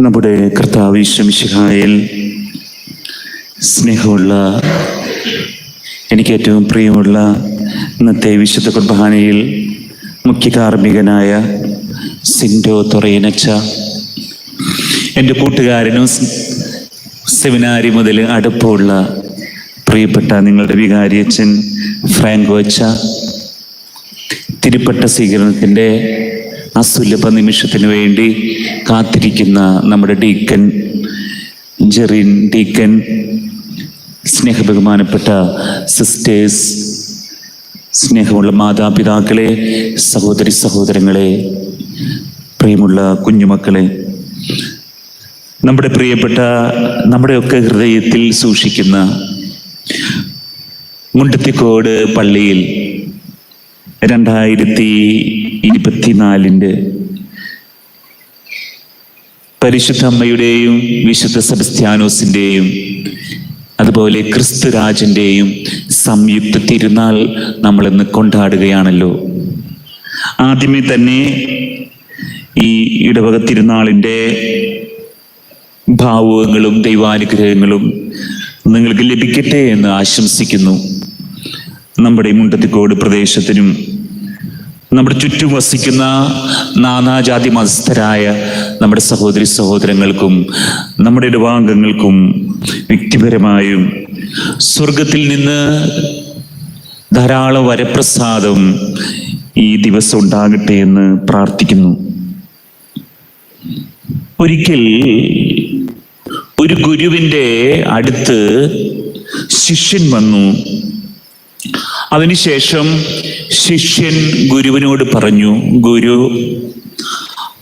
നമ്മുടെ കർത്താവ് ഈശ്വമിശിഹായിൽ സ്നേഹമുള്ള എനിക്ക് ഏറ്റവും പ്രിയമുള്ള ഇന്നത്തെ വിശുദ്ധ കുർബാനയിൽ മുഖ്യ കാർമ്മികനായ സിൻഡോ തൊറയനച്ച എന്റെ കൂട്ടുകാരനും സെമിനാരി മുതൽ അടുപ്പമുള്ള പ്രിയപ്പെട്ട നിങ്ങളുടെ വികാരിയച്ഛൻ ഫ്രാങ്കോ അച്ച തിരുപ്പട്ട സ്വീകരണത്തിന്റെ അസുലഭ നിമിഷത്തിന് വേണ്ടി കാത്തിരിക്കുന്ന നമ്മുടെ ഡീക്കൻ ജെറിൻ ഡീക്കൻ സ്നേഹബഹുമാനപ്പെട്ട സിസ്റ്റേഴ്സ് സ്നേഹമുള്ള മാതാപിതാക്കളെ സഹോദരി സഹോദരങ്ങളെ പ്രിയമുള്ള കുഞ്ഞുമക്കളെ നമ്മുടെ പ്രിയപ്പെട്ട നമ്മുടെയൊക്കെ ഹൃദയത്തിൽ സൂക്ഷിക്കുന്ന മുണ്ടത്തിക്കോട് പള്ളിയിൽ രണ്ടായിരത്തി ഇരുപത്തിനാലിന്റെ പരിശുദ്ധ അമ്മയുടെയും വിശുദ്ധ സെബസ്ത്യാനോസിന്റെയും അതുപോലെ ക്രിസ്തുരാജന്റെയും സംയുക്ത തിരുനാൾ നമ്മൾ നമ്മളിന്ന് കൊണ്ടാടുകയാണല്ലോ. ആദ്യമേ തന്നെ ഈ ഇടവക തിരുനാളിന്റെ ഭാവുകങ്ങളും ദൈവാനുഗ്രഹങ്ങളും നിങ്ങൾക്ക് ലഭിക്കട്ടെ എന്ന് ആശംസിക്കുന്നു. നമ്മുടെ മുണ്ടത്തിക്കോട് പ്രദേശത്തിനും നമ്മുടെ ചുറ്റും വസിക്കുന്ന നാനാജാതി മതസ്ഥരായ നമ്മുടെ സഹോദരി സഹോദരങ്ങൾക്കും നമ്മുടെ ഇടവാംഗങ്ങൾക്കും വ്യക്തിപരമായും സ്വർഗത്തിൽ നിന്ന് ധാരാളം വരപ്രസാദം ഈ ദിവസം ഉണ്ടാകട്ടെ എന്ന് പ്രാർത്ഥിക്കുന്നു. ഒരിക്കൽ ഒരു ഗുരുവിന്റെ അടുത്ത് ശിഷ്യൻ വന്നു. അതിനുശേഷം ശിഷ്യൻ ഗുരുവിനോട് പറഞ്ഞു ഗുരു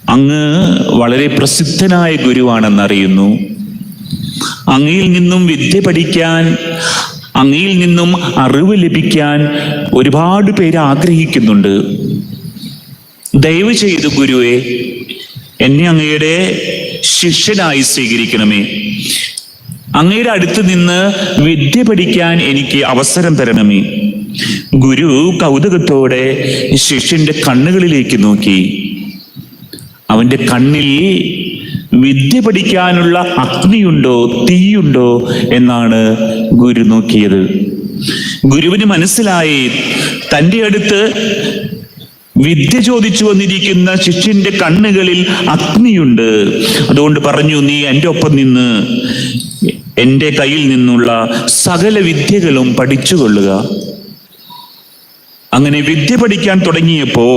അങ്ങ് വളരെ പ്രസിദ്ധനായ ഗുരുവാണെന്നറിയുന്നു. അങ്ങയിൽ നിന്നും വിദ്യ പഠിക്കാൻ അങ്ങയിൽ നിന്നും അറിവ് ലഭിക്കാൻ ഒരുപാട് പേര് ആഗ്രഹിക്കുന്നുണ്ട്. ദയവ് ചെയ്ത് ഗുരുവെ എന്നെ അങ്ങയുടെ ശിഷ്യനായി സ്വീകരിക്കണമേ. അങ്ങയുടെ അടുത്ത് നിന്ന് വിദ്യ പഠിക്കാൻ എനിക്ക് അവസരം തരണമേ. ഗുരു കൗതുകത്തോടെ ശിഷ്യന്റെ കണ്ണുകളിലേക്ക് നോക്കി. അവന്റെ കണ്ണിൽ വിദ്യ പഠിക്കാനുള്ള അഗ്നിയുണ്ടോ തീയുണ്ടോ എന്നാണ് ഗുരു നോക്കിയത്. ഗുരുവിന് മനസ്സിലായി തന്റെ അടുത്ത് വിദ്യ ചോദിച്ചു വന്നിരിക്കുന്ന ശിഷ്യന്റെ കണ്ണുകളിൽ അഗ്നിയുണ്ട്. അതുകൊണ്ട് പറഞ്ഞു നീ എന്റെ ഒപ്പം നിന്ന് എന്റെ കയ്യിൽ നിന്നുള്ള സകല വിദ്യകളും പഠിച്ചുകൊള്ളുക. അങ്ങനെ വിദ്യ പഠിക്കാൻ തുടങ്ങിയപ്പോ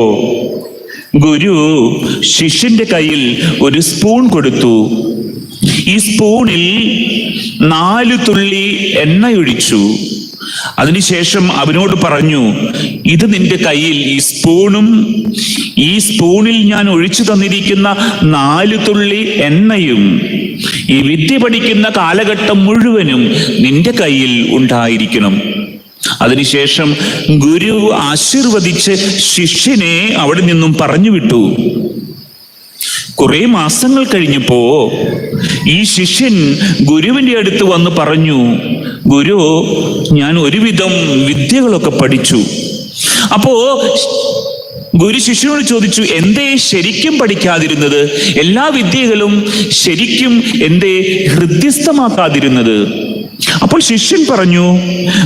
ഗുരു ശിഷ്യന്റെ കയ്യിൽ ഒരു സ്പൂൺ കൊടുത്തു. ഈ സ്പൂണിൽ നാല് തുള്ളി എണ്ണയൊഴിച്ചു അതിനുശേഷം അവനോട് പറഞ്ഞു ഇത് നിന്റെ കയ്യിൽ ഈ സ്പൂണും ഈ സ്പൂണിൽ ഞാൻ ഒഴിച്ചു തന്നിരിക്കുന്ന നാല് തുള്ളി എണ്ണയും ഈ വിദ്യ പഠിക്കുന്ന കാലഘട്ടം മുഴുവനും നിന്റെ കയ്യിൽ ഉണ്ടായിരിക്കണം. അതിനുശേഷം ഗുരു ആശീർവദിച്ച് ശിഷ്യനെ അവിടെ നിന്നും പറഞ്ഞു വിട്ടു കുറെ മാസങ്ങൾ കഴിഞ്ഞപ്പോ ഈ ശിഷ്യൻ ഗുരുവിന്റെ അടുത്ത് വന്ന് പറഞ്ഞു ഗുരു ഞാൻ ഒരുവിധം വിദ്യകളൊക്കെ പഠിച്ചു. അപ്പോ ഗുരു ശിഷ്യനോട് ചോദിച്ചു എന്തേ ശരിക്കും പഠിക്കാതിരുന്നത്? എല്ലാ വിദ്യകളും ശരിക്കും എന്തേ ഹൃദ്യസ്ഥമാക്കാതിരുന്നത്? അപ്പോൾ ശിഷ്യൻ പറഞ്ഞു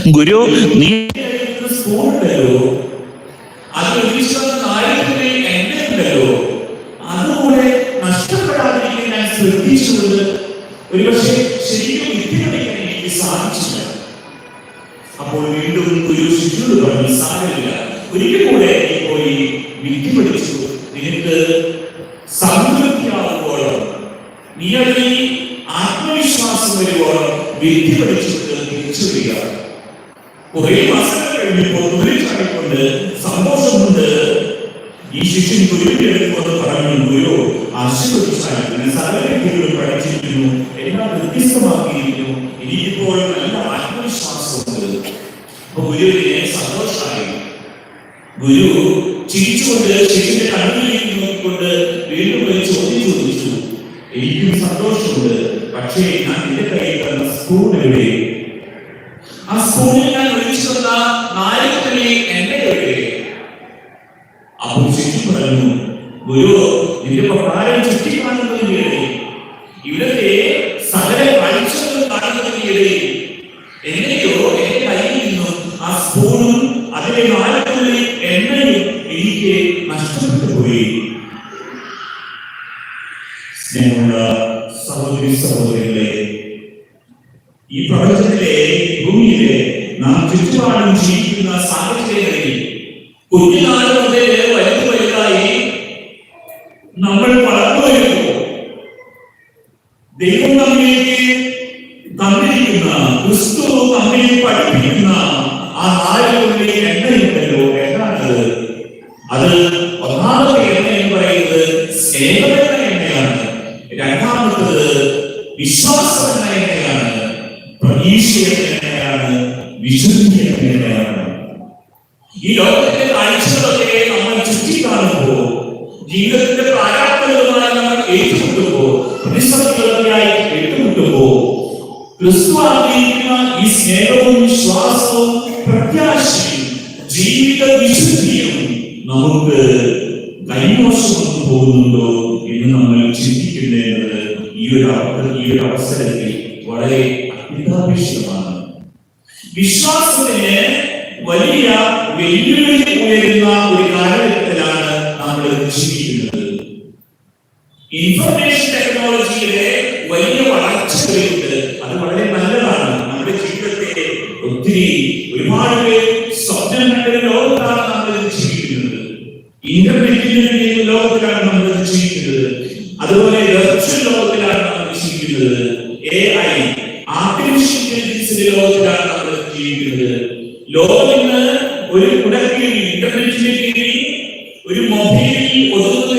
ഗുരു നീ ഒരുപക്ഷെ ശരിക്കും അപ്പോൾ വീണ്ടും ഒരു പറഞ്ഞു സാരമില്ല. ഒരിക്കൽ കൂടെ പോയി പഠിച്ചു നിനക്ക് സംതൃപ്തിയാകുമ്പോഴും നീ അതിൽ ആത്മവിശ്വാസം വരുമ്പോഴും വിദ്യ പഠിച്ചിട്ട് തിരിച്ചു വരിക കുറെ മാസങ്ങൾ കഴിഞ്ഞപ്പോൾ തുള്ളിച്ചാടിക്കൊണ്ട് സന്തോഷമുണ്ട്. ഈ ശിഷ്യൻ ഗുരുവിനെടുക്കുമെന്ന് ഗുരു ആശീർവദിച്ചാൽ ഞാൻ സകല വിദ്യകളും പഠിച്ചിരിക്കുന്നു എല്ലാം വ്യത്യസ്തമാക്കിയിരിക്കുന്നു. എനിക്കിപ്പോൾ നല്ല ആത്മവിശ്വാസമുണ്ട്. അപ്പൊ ഗുരുവിനെ സന്തോഷമായി ഗുരു ചിരിച്ചുകൊണ്ട് ശിഷ്യന്റെ കണ്ണിലേക്ക് നോക്കിക്കൊണ്ട് വീണ്ടും ഒരു ചോദ്യം ചോദിച്ചു. എനിക്കും സന്തോഷമുണ്ട്. പക്ഷേ ഞാൻ നിന്റെ കയ്യിൽ തന്ന സ്പൂൺ എവിടെ? ആ സ്പൂണിൽ ഞാൻ കൊടുക്കുന്ന നാരകത്തിലെ എണ്ണ അപ്പോൾ ശിശു പറഞ്ഞു ഗുരു നിന്റെ പ്രകാരം സൃഷ്ടിക്കാനുള്ളതിനിടെ ഇവിടുത്തെ സകല കാഴ്ചകളും കാണുന്നതിനിടെ എന്നെയോ എന്റെ കയ്യിൽ നിന്നും ആ സ്പൂണും അതിലെ നാലക്കുള്ളിൽ എണ്ണയും എനിക്ക് നഷ്ടപ്പെട്ടു പോയി. സ്നേഹമുള്ള സഹോദരി സഹോദരികളെ ഈ പ്രപഞ്ചത്തിൽ ചുറ്റുപാടും ജീവിക്കുന്ന സാഹചര്യങ്ങളിൽ കുഞ്ഞുനാൾ ഈ ലോകത്തിന്റെ കാഴ്ചകളൊക്കെ നമ്മൾ ചുറ്റിക്കാണുമ്പോൾ ജീവിതത്തിന്റെ പ്രാരാബ്ദങ്ങളുമായി നമ്മൾ ഏറ്റുമുട്ടുമ്പോൾ പ്രതിസന്ധികളൊക്കെയായി ഏറ്റുമുട്ടുമ്പോൾ ക്രിസ്തു ആഗ്രഹിക്കുന്ന ഈ സ്നേഹവും വിശ്വാസവും പ്രത്യാശയും ജീവിത വിശുദ്ധിയും നമുക്ക് കൈമോശം പോകുന്നുണ്ടോ എന്ന് നമ്മൾ ചിന്തിക്കേണ്ടത് ഈ ഒരു ഈ ഒരു അവസരത്തിൽ വളരെ അത്യന്താപേക്ഷിതമാണ്. വിശ്വാസത്തിന് വലിയ വെല്ലുവിളി ഉയരുന്ന ഒരു കാലഘട്ടത്തിലാണ് നമ്മൾ ജീവിക്കുന്നത്. ഇൻഫർമേഷൻ ടെക്നോളജിയിലെ വലിയ വളർച്ചകളുണ്ട് അത് വളരെ നല്ലതാണ്. നമ്മുടെ ജീവിതത്തെ ഒത്തിരി ഒരുപാട് പേർ സ്വപ്നം ലോകത്താണ് നമ്മൾ ജീവിക്കുന്നത്. ഇന്റർനെറ്റിന്റെ ലോകത്തിലാണ് നമ്മൾ ജീവിക്കുന്നത്. അതുപോലെ വെർച്വൽ ലോകത്തിലാണ് നമ്മൾ ജീവിക്കുന്നത്. എ ഐ ആർട്ടിഫിഷ്യൽ ഇന്റലിജൻസിന്റെ ലോകത്തിലാണ് നമ്മൾ ജീവിക്കുന്നത്. ലോകം കുടക്കീഴിൽ ഇന്റർനെറ്റിന്റെ കീഴിൽ ഒരു മൊബൈലിൽ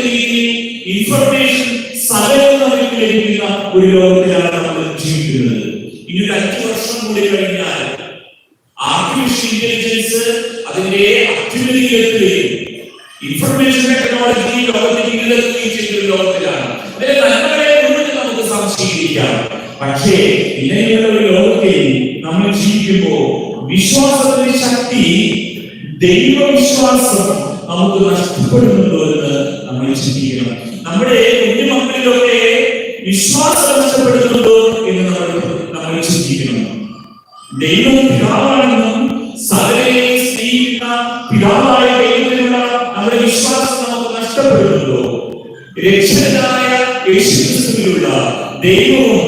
രീതിയിൽ ഇൻഫർമേഷൻ സകലം നമുക്ക് ലഭിക്കുന്ന ഒരു ലോകത്തിലാണ് നമ്മൾ ജീവിക്കുന്നത് ഇനി ഒരു അഞ്ചു വർഷം കൂടി കഴിഞ്ഞാൽ ആർട്ടിഫിഷ്യൽ ഇന്റലിജൻസ് അതിന്റെ അത്യുന്നതിയിലെത്തുകയും ഇൻഫർമേഷൻ ടെക്നോളജി ലോകത്തിന് കീഴടക്കുകയും ചെയ്യുന്ന ഒരു ലോകത്തിലാണ് അതിലെ നന്മകളെ മുഴുവൻ നമുക്ക് സംശയിക്കാം പക്ഷേ ഇങ്ങനെയുള്ള ഒരു ലോകത്തിൽ നമ്മൾ ജീവിക്കുമ്പോൾ വിശ്വാസത്തിന്റെ ശക്തി ദൈവവിശ്വാസം നമുക്ക് നഷ്ടപ്പെടുന്നുണ്ടോ എന്ന് നമ്മൾ ചിന്തിക്കണം. നമ്മുടെ കുഞ്ഞുമക്കളിലൊക്കെ വിശ്വാസം നഷ്ടപ്പെടുന്നുണ്ടോ എന്ന് നമ്മൾ നമ്മൾ ചിന്തിക്കണം. ദൈവം പിതാവാണെന്നും സകലയെ സ്നേഹിക്കുന്ന പിതാവായ ദൈവത്തിലുള്ള നമ്മുടെ വിശ്വാസം നമുക്ക് നഷ്ടപ്പെടുന്നുണ്ടോ? രക്ഷകനായ യേശുക്രിസ്തുവിലുള്ള ദൈവവും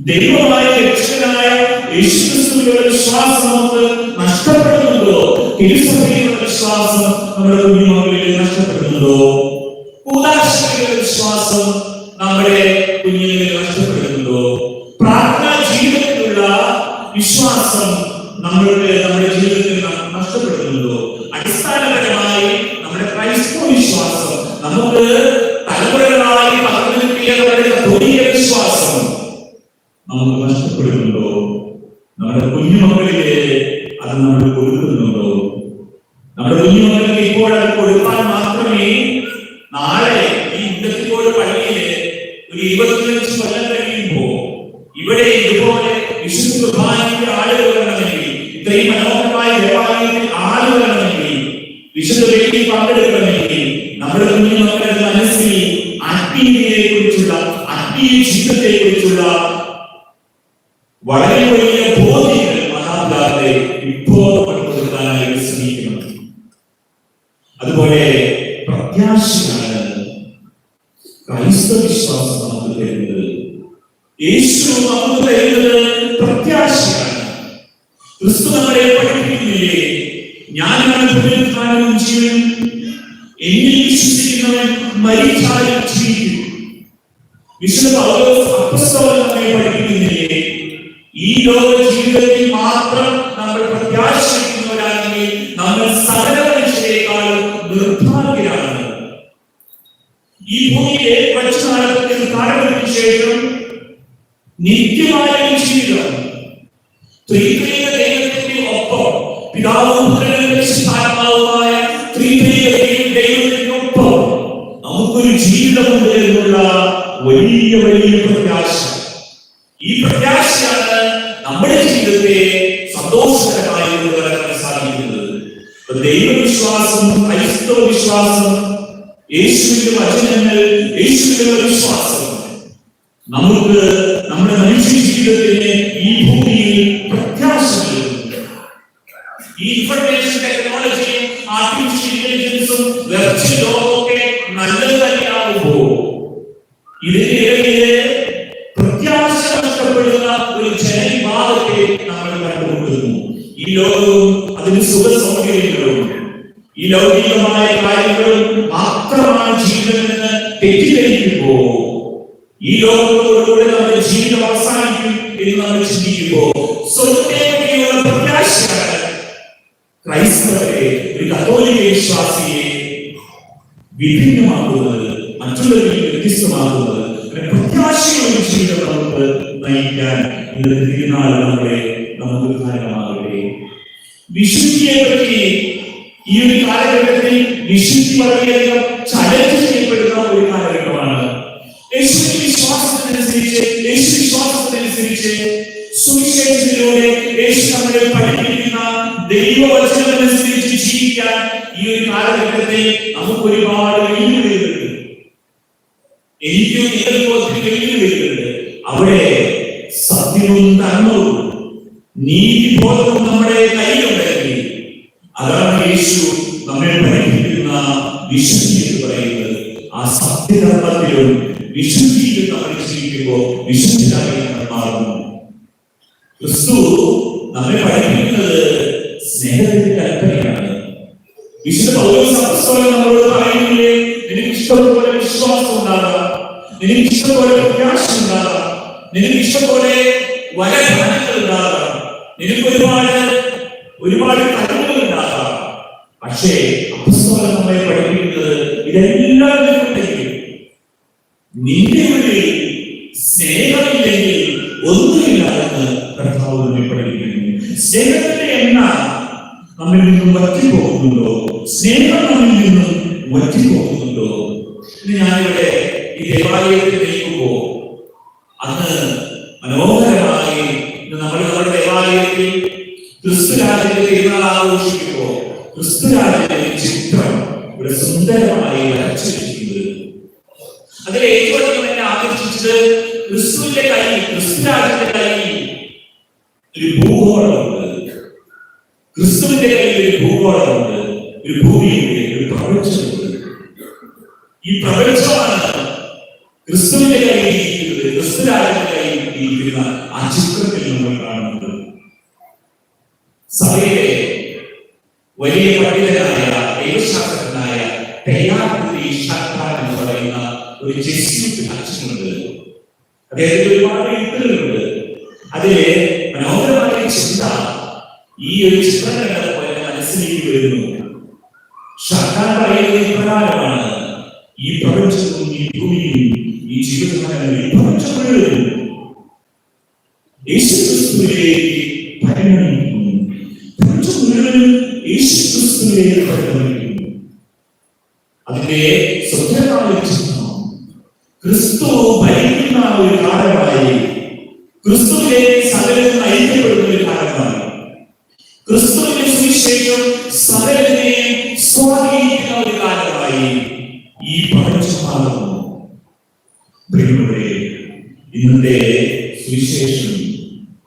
ദൈവമായ രക്ഷകനായ യേശുക്രിസ്തുവിലുള്ള വിശ്വാസം നമുക്ക് നഷ്ടപ്പെടുന്നുണ്ടോ? തിരുസഭയിലുള്ള വിശ്വാസം നമ്മുടെ കുഞ്ഞുമക്കളിൽ നഷ്ടപ്പെടുന്നുണ്ടോ കൂതാശയിലുള്ള വിശ്വാസം നമ്മുടെ കുഞ്ഞുങ്ങളിൽ നഷ്ടപ്പെടുന്നുണ്ടോ പ്രാർത്ഥനാ ജീവിതത്തിലുള്ള വിശ്വാസം നമ്മളുടെ നമ്മുടെ ജീവിതത്തിൽ നഷ്ടപ്പെടുന്നുണ്ടോ അടിസ്ഥാനപരമായി നമ്മുടെ ക്രൈസ്തവ വിശ്വാസം നമുക്ക് തലമുറകളായി പകർന്നു കിട്ടിയ വിശ്വാസം നമുക്ക് നഷ്ടപ്പെടുന്നുണ്ടോ നമ്മുടെ കുഞ്ഞുമക്കളിലെ അത് നമ്മൾ കൊടുക്കുന്നുണ്ടോ വളരെ വലിയ ബോധ്യങ്ങൾ മാതാപിതാക്കളെ ഇപ്പോൾ നിത്യമായ ചെയ്യുക ത്രിത്വൈക ദൈവത്തിന്റെ ഒപ്പം പിതാവും സ്ഥാനമാവുമായ ദൈവ- ദൈവത്തിനൊപ്പം നമുക്കൊരു ജീവിതമുണ്ട് എന്നുള്ള വലിയ വലിയ പ്രത്യാശ. ഈ പ്രത്യാശയാണ് നമ്മുടെ ജീവിതത്തെ സന്തോഷകരമായി കൊണ്ടുവരാൻ സാധിക്കുന്നത്. ദൈവവിശ്വാസം ക്രൈസ്തവ വിശ്വാസം യേശുവിന്റെ വചനങ്ങൾ യേശുവിന്റെ വിശ്വാസം. നമുക്ക് നഷ്ടപ്പെടുന്ന ഒരു ജനവിഭാഗത്തെ നമ്മൾ കണ്ടുകൊണ്ടിരുന്നു ഈ ലോകവും അതിന് സുഖ സൗകര്യങ്ങളും ഈ ലൗകികമായ കാര്യങ്ങളും മാത്രമാണ് ജീവിതമെന്ന് തെറ്റിദ്ധരിക്കുമ്പോ ഈ ലോകത്തോടുകൂടെ ദൈവവചനമനുസരിച്ച് ജീവിക്കാൻ ഈ ഒരു കാലഘട്ടത്തെ നമുക്ക് ഒരുപാട് വെല്ലുവിളികളുണ്ട്. എനിക്കും നിങ്ങൾക്കും വെല്ലുവിളികളുണ്ട്. അവിടെ സത്യവും ധർമ്മവും നീതിബോധവും നമ്മുടെ കയ്യിലുണ്ടെങ്കിൽ അതാണ് യേശു നമ്മെ പഠിപ്പിക്കുന്ന വിശുദ്ധി എന്ന് പറയുന്നത്. ആ സത്യധർമ്മത്തിലും വിശുദ്ധിയിലും നമ്മൾ ജീവിക്കുമ്പോൾ വിശുദ്ധിയായി നമ്മൾ മാറുന്നു. ക്രിസ്തു നമ്മെ പഠിപ്പിക്കുന്നത് സ്നേഹത്തിന്റെ കൽപ്പനയാണ്. വിശുദ്ധ നമ്മളോട് പറയുന്നില്ലേ? നിനക്ക് ഇഷ്ടംപോലെ വിശ്വാസം ഉണ്ടാകാം നിനക്ക് ഇഷ്ടംപോലെ പ്രത്യാശ ഉണ്ടാകാം നിനക്ക് ഇഷ്ടംപോലെ വരദാനങ്ങൾ ഉണ്ടാകാം നിനക്ക് ഒരുപാട് ഒരുപാട് കഴിവുകൾ പക്ഷേ അപ്പോസ്തലൻ നമ്മെ പഠിപ്പിക്കുന്നത് ഇതെല്ലാം നിനക്കുണ്ടെങ്കിൽ നിന്റെ ഉള്ളിൽ സ്നേഹമില്ലെങ്കിൽ ഒന്നുമില്ല എന്ന് കർത്താവ് നമ്മെ പഠിപ്പിക്കുന്നു. സ്നേഹത്തിന്റെ എണ്ണ നമ്മിൽ നിന്നും വറ്റിപ്പോകുന്നുണ്ടോ? സ്നേഹം നമ്മിൽ നിന്നും വറ്റിപ്പോകുന്നുണ്ടോ? ഇന്ന് ഞാനിവിടെ ഈ ദേവാലയത്തിൽ നിൽക്കുമ്പോ അന്ന് മനോഹരമായി നമ്മൾ നമ്മുടെ ദേവാലയത്തിൽ ക്രിസ്തുരാജന്റെ തിരുനാൾ ആഘോഷിക്കുമ്പോ ക്രിസ്തുരാജന്റെ ചിത്രം ഇവിടെ സുന്ദരമായി വരച്ചിരിക്കുന്നത്. അതിൽ ഏറ്റവും എന്നെ ആകർഷിച്ചത് ക്രിസ്തുവിന്റെ കൈ ക്രിസ്തുരാജന്റെ കൈ ഒരു ഭൂഗോളമുണ്ട് ക്രിസ്തുവിന്റെ കയ്യിൽ ഒരു ഭൂഗോളമുണ്ട് ഒരു ഭൂമിയുണ്ട് ഒരു പ്രപഞ്ചമുണ്ട് ഈ പ്രപഞ്ചമാണ് ക്രിസ്തുവിന്റെ കയ്യിൽ ഇരിക്കുന്നത് ക്രിസ്തുരാജന്റെ കയ്യിൽ ഇരിക്കുന്ന ആ ചിത്രത്തിൽ നമ്മൾ കാണുന്നത്. സഭയിലെ വലിയ പണ്ഡിതനായ ദൈവശാസ്ത്രജ്ഞനായ തെയ്യാപുരി ഷാഖാൻ എന്ന് പറയുന്ന ഒരു ജെസ്യൂട്ട് അച്ഛനുണ്ട്. അദ്ദേഹത്തിന് ഒരുപാട് 이 우리 이 집에서 하는 이 평점을 예수 그리스도의 발현이고 평점을 예수 그리스도의 발현이고 아들의 소태라의 증거 그리스도 발현이나 우리 나라와의 그리스도의 സുവിശേഷം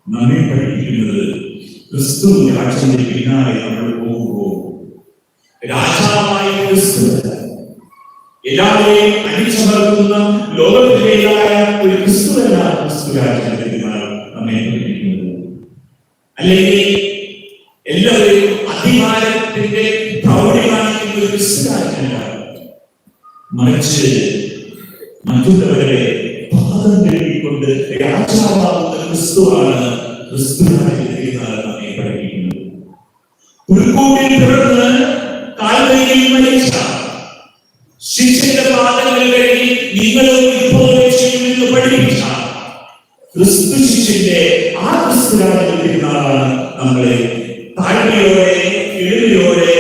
നമ്മെ പഠിപ്പിക്കുന്നത് ക്രിസ്തു രാജ്യത്തിന്റെ പിന്നാലെ നമ്മൾ പോകുമ്പോൾ രാജാവായ ക്രിസ്തു എല്ലാവരെയും അടിച്ചമർത്തുന്ന ലോകത്തിലേതായ ഒരു ക്രിസ്തുവല്ല ക്രിസ്തു രാജ്യത്തിന്റെ പിന്നാലെ നമ്മെ പഠിപ്പിക്കുന്നത്. അല്ലെങ്കിൽ എല്ലാവരെയും അധികാരത്തിന്റെ പ്രൗഢി കാണിക്കുന്ന ഒരു ക്രിസ്തു രാജ്യമല്ല മറിച്ച് മറ്റുള്ളവരെ കഴുകിക്കൊണ്ട് രാജാവാകുന്ന ക്രിസ്തുവാണ് ക്രിസ്തു രാജ്യത്തിലാണ് നമ്മെ പഠിപ്പിക്കുന്നത് പുൽക്കൂട്ടിൽ പിറന്ന് കാൽവരിയിൽ മരിച്ച ശിഷ്യന്റെ പാദങ്ങൾ നിങ്ങളും ഇതുപോലെ ചെയ്യുമെന്ന് പഠിപ്പിച്ച ക്രിസ്തു ശിഷ്യന്റെ ആ ക്രിസ്തു നമ്മളെ താഴ്മയോടെ എളിമയോടെ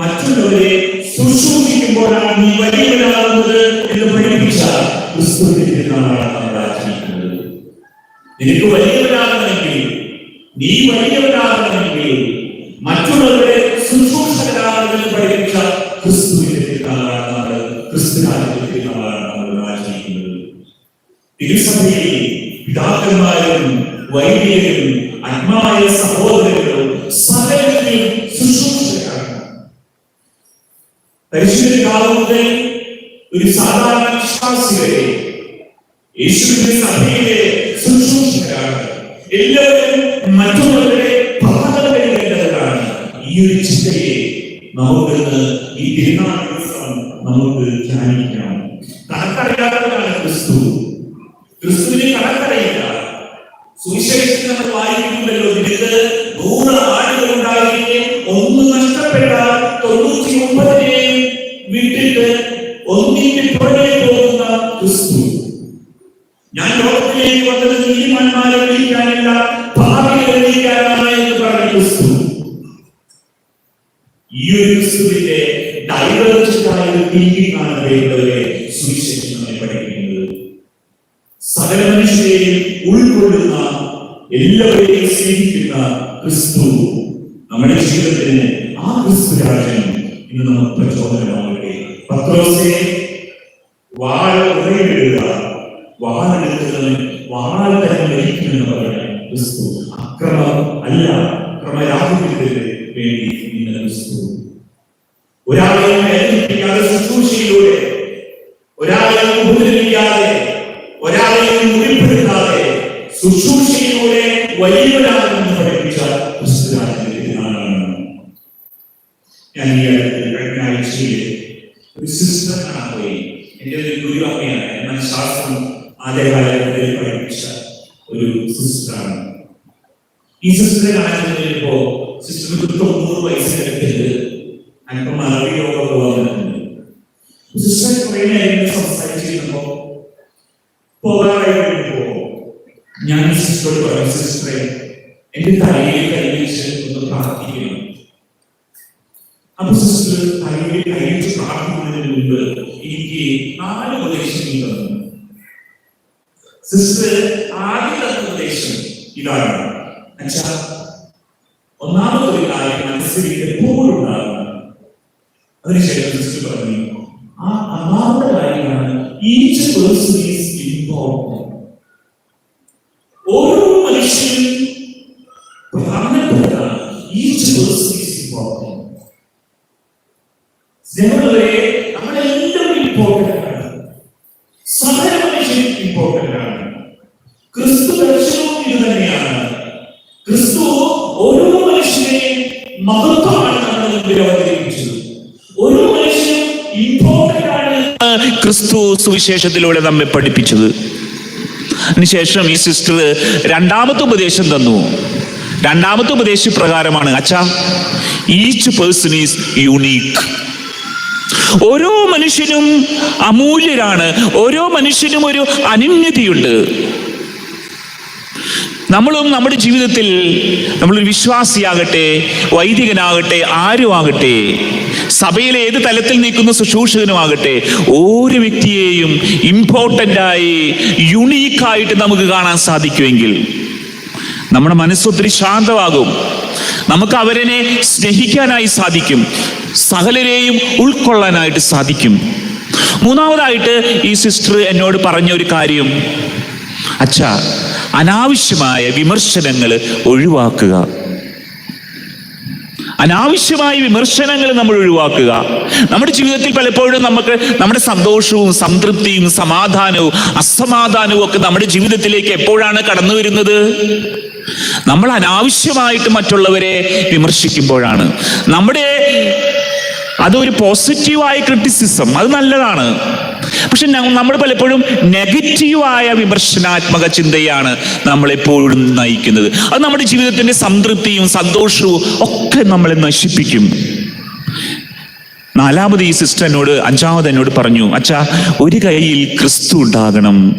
മറ്റുള്ളവരെ ശുശ്രൂഷിക്കുമ്പോഴാണ് നീ വലിയവനാകുന്നത് എന്ന് പഠിപ്പിച്ച ക്രിസ്തുവിന്റെ തിരുനാളാണ് നമ്മൾ ആചരിക്കുന്നത് നിനക്ക് വലിയവനാകണമെങ്കിൽ നീ വലിയവനാകണമെങ്കിൽ മറ്റുള്ളവരെ ശുശ്രൂഷകരാകണമെന്ന് പഠിപ്പിച്ച ക്രിസ്തുവിന്റെ നമ്മൾ ക്രിസ്തുരാജന്റെ തിരുനാളാണ് നമ്മൾ ആചരിക്കുന്നത് തിരുസഭയിൽ പിതാക്കന്മാരും വൈദികരും ആത്മായ സഹോദരങ്ങളും സകലത്തിലും ശുശ്രൂഷകരാണ്. പരിശുദ്ധ കാലം ഒരു സാധാരണ വിശ്വാസികളെ യേശുവിന്റെ സഭയിലെ ശുശ്രൂഷകരാണ് എല്ലാവരും ചിന്തയെ ക്രിസ്തുവിന് സുവിശേഷത്തിൽ നമ്മൾ ഒന്ന് നഷ്ടപ്പെട്ട തൊണ്ണൂറ്റി ഒമ്പതിനെയും ഞാൻ ലോകത്തിലേക്ക് വന്നത് നീതിമാന്മാരെ വിളിക്കാനല്ല ഭാവിയെ വിളിക്കാനാണ് എന്ന് പറഞ്ഞ ക്രിസ്തു. ഈ ഒരു ക്രിസ്തുവിന്റെ ഡൈവേർജന്റായ ഒരു തിങ്കിങ് വേണ്ടവരെ സുവിശേഷം നമ്മെ പഠിപ്പിക്കുന്നത് സകല മനുഷ്യരെയും ഉൾക്കൊള്ളുന്ന എല്ലാവരെയും സ്നേഹിക്കുന്ന ക്രിസ്തു നമ്മുടെ ജീവിതത്തിന് ആ ക്രിസ്തു രാജ്യം ഇന്ന് നമുക്ക് പ്രചോദനമാകട്ടെ. പത്രോസെ വാഴ ഉറയിടുക വാഴെടുക്കുന്നവൻ വാള തന്നെ മരിക്കുമെന്ന് പറയാൻ ക്രിസ്തു. അക്രമം അല്ല അക്രമരാഹിത്യത്തിന് വേണ്ടി ഇന്ന് ക്രിസ്തു. ഒരാളെയും വേദനിപ്പിക്കാതെ ശുശ്രൂഷയിലൂടെ ഒരാളെ ഉപദ്രവിക്കാതെ ഒരാളെയും മുറിപ്പെടുത്താതെ ശുശ്രൂഷയിലൂടെ വലിയവരാണെന്ന് പഠിപ്പിച്ച ക്രിസ്തുരാജന്റെ നാളാണ് ഞാൻ ഈ കഴിഞ്ഞ ആഴ്ചയിൽ ഒരു സിസ്റ്റർ കാണാൻ പോയി. എന്റെ ഒരു ഗുരുവാമ്മയാണ് എന്നാൽ ശാസ്ത്രം ആദ്യകാലഘട്ടത്തിൽ പഠിപ്പിച്ച ഒരു സിസ്റ്ററാണ്. ഈ സിസ്റ്ററെ കാണാൻ ചെന്നപ്പോ സിസ്റ്റർക്ക് തൊണ്ണൂറ് വയസ്സിനടുത്തുണ്ട് അല്പം അറിവിയോഗമൊക്കെ വന്നിട്ടുണ്ട് സിസ്റ്റർ കുറെ നേരം സംസാരിച്ചിരുന്നപ്പോ പോകാറായി കഴിഞ്ഞപ്പോ ഞാൻ സിസ്റ്ററോട് പറഞ്ഞു സിസ്റ്ററെ എന്റെ തലയിൽ കൈവച്ച് ഒന്ന് പ്രാർത്ഥിക്കണം. അപ്പൊ സിസ്റ്റർ തലയിൽ കൈവച്ച് പ്രാർത്ഥിക്കുന്നതിന് മുമ്പ് എനിക്ക് നാല് ഉപദേശങ്ങൾ തന്നു. സിസ്റ്റർ ഒരു കാര്യം പറഞ്ഞു ആ ഈസ് ഓരോ ഈസ് നമ്മളെല്ലാം ഇമ്പോർട്ടന്റ് ആണ് സകല മനുഷ്യരും ഇമ്പോർട്ടന്റ് ആണ് ക്രിസ്തു ദർശനവും ഇത് തന്നെയാണ്. ക്രിസ്തു ഓരോ മനുഷ്യനെയും മഹത്വമാണ് നമ്മുടെ അവതരിപ്പിച്ചത്. ഓരോ മനുഷ്യനും ഇമ്പോർട്ടന്റ് ആണ്. ക്രിസ്തു സുവിശേഷത്തിലൂടെ നമ്മെ പഠിപ്പിച്ചത്. അതിനുശേഷം ഈ സിസ്റ്റർ രണ്ടാമത്തെ ഉപദേശം തന്നു. രണ്ടാമത്തെ ഉപദേശ പ്രകാരമാണ് അച്ഛാ ഈച്ച് പേഴ്സൺ ഈസ് യുണീക്ക് ഓരോ മനുഷ്യനും അമൂല്യരാണ്. ഓരോ മനുഷ്യനും ഒരു അനന്യതയുണ്ട്. നമ്മളും നമ്മുടെ ജീവിതത്തിൽ നമ്മളൊരു വിശ്വാസിയാകട്ടെ വൈദികനാകട്ടെ ആരുമാകട്ടെ സഭയിലെ ഏത് തലത്തിൽ നിൽക്കുന്ന ശുശ്രൂഷകനുമാകട്ടെ ഓരോ വ്യക്തിയെയും ഇമ്പോർട്ടന്റായി യുണീക്കായിട്ട് നമുക്ക് കാണാൻ സാധിക്കുമെങ്കിൽ നമ്മുടെ മനസ്സൊത്തിരി ശാന്തമാകും. നമുക്ക് അവരെ സ്നേഹിക്കാനായി സാധിക്കും. സകലരെയും ഉൾക്കൊള്ളാനായിട്ട് സാധിക്കും. മൂന്നാമതായിട്ട് ഈ സിസ്റ്റർ എന്നോട് പറഞ്ഞ ഒരു കാര്യം. അച്ഛ അനാവശ്യമായ വിമർശനങ്ങൾ ഒഴിവാക്കുക. അനാവശ്യമായ വിമർശനങ്ങൾ നമ്മൾ ഒഴിവാക്കുക. നമ്മുടെ ജീവിതത്തിൽ പലപ്പോഴും നമുക്ക് നമ്മുടെ സന്തോഷവും സംതൃപ്തിയും സമാധാനവും അസമാധാനവും ഒക്കെ നമ്മുടെ ജീവിതത്തിലേക്ക് എപ്പോഴാണ് കടന്നു വരുന്നത്? നമ്മൾ അനാവശ്യമായിട്ട് മറ്റുള്ളവരെ വിമർശിക്കുമ്പോഴാണ്. നമ്മുടെ അതൊരു പോസിറ്റീവായ ക്രിറ്റിസിസം അത് നല്ലതാണ്. പക്ഷെ നമ്മൾ പലപ്പോഴും നെഗറ്റീവായ വിമർശനാത്മക ചിന്തയാണ് നമ്മളെപ്പോഴും നയിക്കുന്നത്. അത് നമ്മുടെ ജീവിതത്തിന്റെ സംതൃപ്തിയും സന്തോഷവും ഒക്കെ നമ്മളെ നശിപ്പിക്കും. നാലാമത് ഈ സിസ്റ്റർ എന്നോട് അഞ്ചാമത് എന്നോട് പറഞ്ഞു അച്ഛാ ഒരു കൈയിൽ ക്രിസ്തു ഉണ്ടാകണം.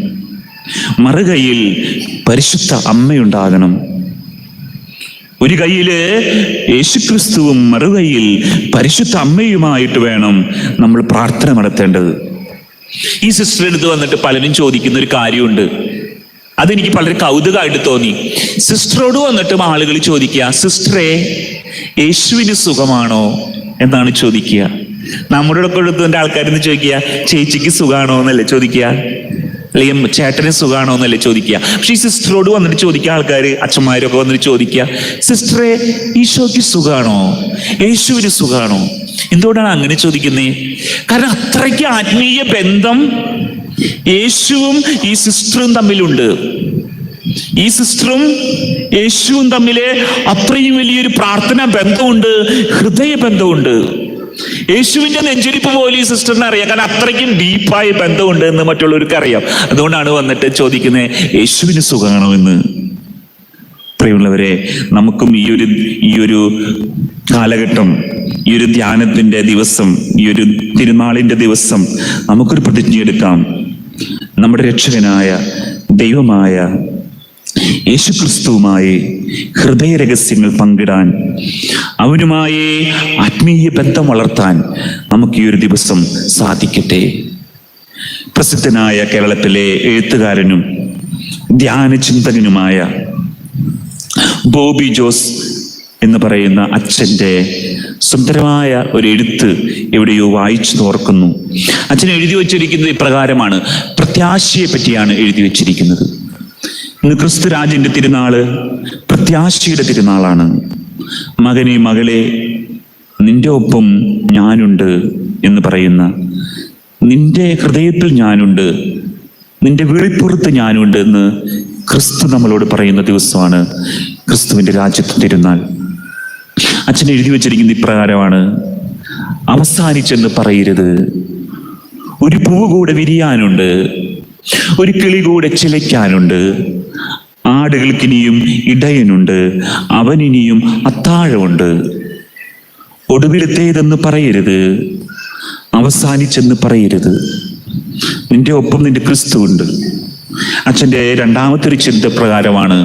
മറുകൈയിൽ പരിശുദ്ധ അമ്മയുണ്ടാകണം. ഒരു കയ്യിൽ യേശുക്രിസ്തുവും മറുകയിൽ പരിശുദ്ധ അമ്മയുമായിട്ട് വേണം നമ്മൾ പ്രാർത്ഥന നടത്തേണ്ടത്. ഈ സിസ്റ്റർ എടുത്ത് വന്നിട്ട് പലരും ചോദിക്കുന്ന ഒരു കാര്യമുണ്ട്. അതെനിക്ക് വളരെ കൗതുകമായിട്ട് തോന്നി. സിസ്റ്ററോട് വന്നിട്ടും ആളുകൾ ചോദിക്കുക സിസ്റ്ററെ യേശുവിന് സുഖമാണോ? എന്നാണ് ചോദിക്കുക. നമ്മുടെ കൊടുത്തതിന്റെ ആൾക്കാരെന്ന് ചോദിക്കുക? ചേച്ചിക്ക് സുഖമാണോ? എന്നല്ലേ ചോദിക്കുക. അല്ലെങ്കിൽ ചേട്ടന് സുഖമാണോ എന്നല്ലേ ചോദിക്കുക. പക്ഷെ ഈ സിസ്റ്ററോട് വന്നിട്ട് ചോദിക്കുക ആൾക്കാർ അച്ഛന്മാരൊക്കെ വന്നിട്ട് ചോദിക്കുക സിസ്റ്ററെ ഈശോയ്ക്ക് സുഖമാണോ യേശുവിന് സുഖമാണോ എന്തുകൊണ്ടാണ് അങ്ങനെ ചോദിക്കുന്നത് കാരണം അത്രയ്ക്ക് ആത്മീയ ബന്ധം യേശുവും ഈ സിസ്റ്ററും തമ്മിലുണ്ട്. ഈ സിസ്റ്ററും യേശുവും തമ്മിലെ അത്രയും വലിയൊരു പ്രാർത്ഥനാ ബന്ധമുണ്ട് ഹൃദയ ബന്ധമുണ്ട്. യേശുവിന്റെ നെഞ്ചിരിപ്പ് പോലും ഈ സിസ്റ്ററിനെ അറിയാം. കാരണം അത്രയ്ക്കും ഡീപ്പായ ബന്ധമുണ്ട് എന്ന് മറ്റുള്ളവർക്ക് അറിയാം. അതുകൊണ്ടാണ് വന്നിട്ട് ചോദിക്കുന്നത് യേശുവിന് സുഖമാണോ എന്ന് പ്രിയമുള്ളവരെ നമുക്കും ഈ ഒരു ഈ ഒരു കാലഘട്ടം ഈ ഒരു ധ്യാനത്തിന്റെ ദിവസം ഈ ഒരു തിരുനാളിന്റെ ദിവസം നമുക്കൊരു പ്രതിജ്ഞ എടുക്കാം. നമ്മുടെ രക്ഷകനായ ദൈവമായ യേശുക്രിസ്തുവുമായി ഹൃദയ രഹസ്യങ്ങൾ പങ്കിടാൻ അവനുമായി ആത്മീയ ബന്ധം വളർത്താൻ നമുക്ക് ഈ ഒരു ദിവസം സാധിക്കട്ടെ. പ്രസിദ്ധനായ കേരളത്തിലെ എഴുത്തുകാരനും ധ്യാനചിന്തകനുമായ ബോബി ജോസ് എന്ന് പറയുന്ന അച്ഛന്റെ സുന്ദരമായ ഒരു എഴുത്ത് എവിടെയോ വായിച്ചു തോർക്കുന്നു അച്ഛൻ എഴുതി വച്ചിരിക്കുന്നത് ഇപ്രകാരമാണ് പ്രത്യാശയെ പറ്റിയാണ് എഴുതി വച്ചിരിക്കുന്നത്. ഇന്ന് ക്രിസ്തുരാജിന്റെ തിരുനാൾ പ്രത്യാശയുടെ തിരുനാളാണ്. മകനെ മകളെ നിന്റെ ഒപ്പം ഞാനുണ്ട് എന്ന് പറയുന്ന നിന്റെ ഹൃദയത്തിൽ ഞാനുണ്ട് നിന്റെ വിളിപ്പുറത്ത് ഞാനുണ്ട് എന്ന് ക്രിസ്തു നമ്മളോട് പറയുന്ന ദിവസമാണ് ക്രിസ്തുവിന്റെ രാജ്യത്ത് തിരുനാൾ. അച്ഛൻ എഴുതി വച്ചിരിക്കുന്ന ഇപ്രകാരമാണ് അവസാനിച്ചെന്ന് പറയരുത്. ഒരു പൂവ് കൂടെ വിരിയാനുണ്ട് ഒരു കിളി കൂടെ ചിലയ്ക്കാനുണ്ട് ആടുകൾക്കിനിയും ഇടയനുണ്ട് അവനിനിയും അത്താഴമുണ്ട്. ഒടുവിലത്തേതെന്ന് പറയരുത് അവസാനിച്ചെന്ന് പറയരുത്. നിന്റെ ഒപ്പം നിന്റെ ക്രിസ്തു ഉണ്ട് അച്ഛന്റെ രണ്ടാമത്തെ ഒരു ചിന്ത പ്രകാരമാണ്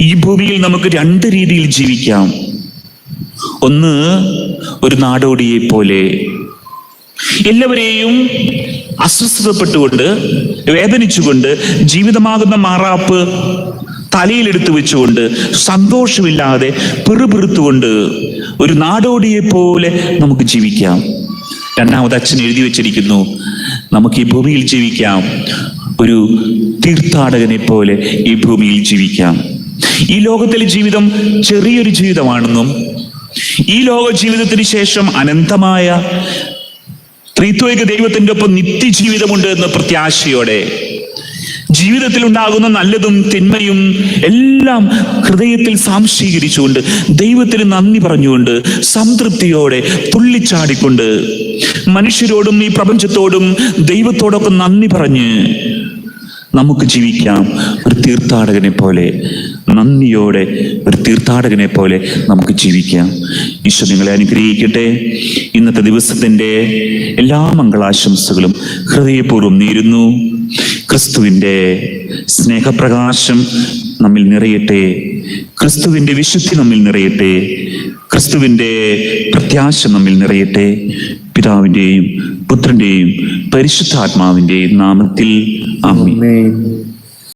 ഈ ഭൂമിയിൽ നമുക്ക് രണ്ട് രീതിയിൽ ജീവിക്കാം. ഒന്ന് ഒരു നാടോടിയെ പോലെ എല്ലാവരെയും അസ്വസ്ഥതപ്പെട്ടുകൊണ്ട് വേദനിച്ചുകൊണ്ട് ജീവിതമാകുന്ന മാറാപ്പ് തലയിലെടുത്തു വെച്ചുകൊണ്ട് സന്തോഷമില്ലാതെ പെറുപെറുത്തുകൊണ്ട് ഒരു നാടോടിയെ പോലെ നമുക്ക് ജീവിക്കാം. രണ്ടാമത് അച്ഛൻ എഴുതി വെച്ചിരിക്കുന്നു നമുക്ക് ഈ ഭൂമിയിൽ ജീവിക്കാം. ഒരു തീർത്ഥാടകനെ പോലെ ഈ ഭൂമിയിൽ ജീവിക്കാം. ഈ ലോകത്തിലെ ജീവിതം ചെറിയൊരു ജീവിതമാണെന്നും ഈ ലോക ജീവിതത്തിന് ശേഷം അനന്തമായ ത്രിത്വൈക ദൈവത്തിന്റെ ഒപ്പം നിത്യജീവിതമുണ്ട് എന്ന പ്രത്യാശയോടെ ജീവിതത്തിൽ ഉണ്ടാകുന്ന നല്ലതും തിന്മയും എല്ലാം ഹൃദയത്തിൽ സാംശീകരിച്ചുകൊണ്ട് ദൈവത്തിന് നന്ദി പറഞ്ഞുകൊണ്ട് സംതൃപ്തിയോടെ തുള്ളിച്ചാടിക്കൊണ്ട് മനുഷ്യരോടും ഈ പ്രപഞ്ചത്തോടും ദൈവത്തോടൊക്കെ നന്ദി പറഞ്ഞ് നമുക്ക് ജീവിക്കാം. ഒരു തീർത്ഥാടകനെ പോലെ നന്ദിയോടെ ഒരു തീർത്ഥാടകനെ പോലെ നമുക്ക് ജീവിക്കാം. ഈശോ നിങ്ങളെ അനുഗ്രഹിക്കട്ടെ. ഇന്നത്തെ ദിവസത്തിന്റെ എല്ലാ മംഗളാശംസകളും ഹൃദയപൂർവം നേരുന്നു. ക്രിസ്തുവിന്റെ സ്നേഹപ്രകാശം നമ്മിൽ നിറയട്ടെ. ക്രിസ്തുവിന്റെ വിശുദ്ധി നമ്മിൽ നിറയട്ടെ. ക്രിസ്തുവിന്റെ പ്രത്യാശ നമ്മിൽ നിറയട്ടെ പിതാവിന്റെയും പുത്രന്റെയും പരിശുദ്ധാത്മാവിന്റെയും നാമത്തിൽ അമ്മ.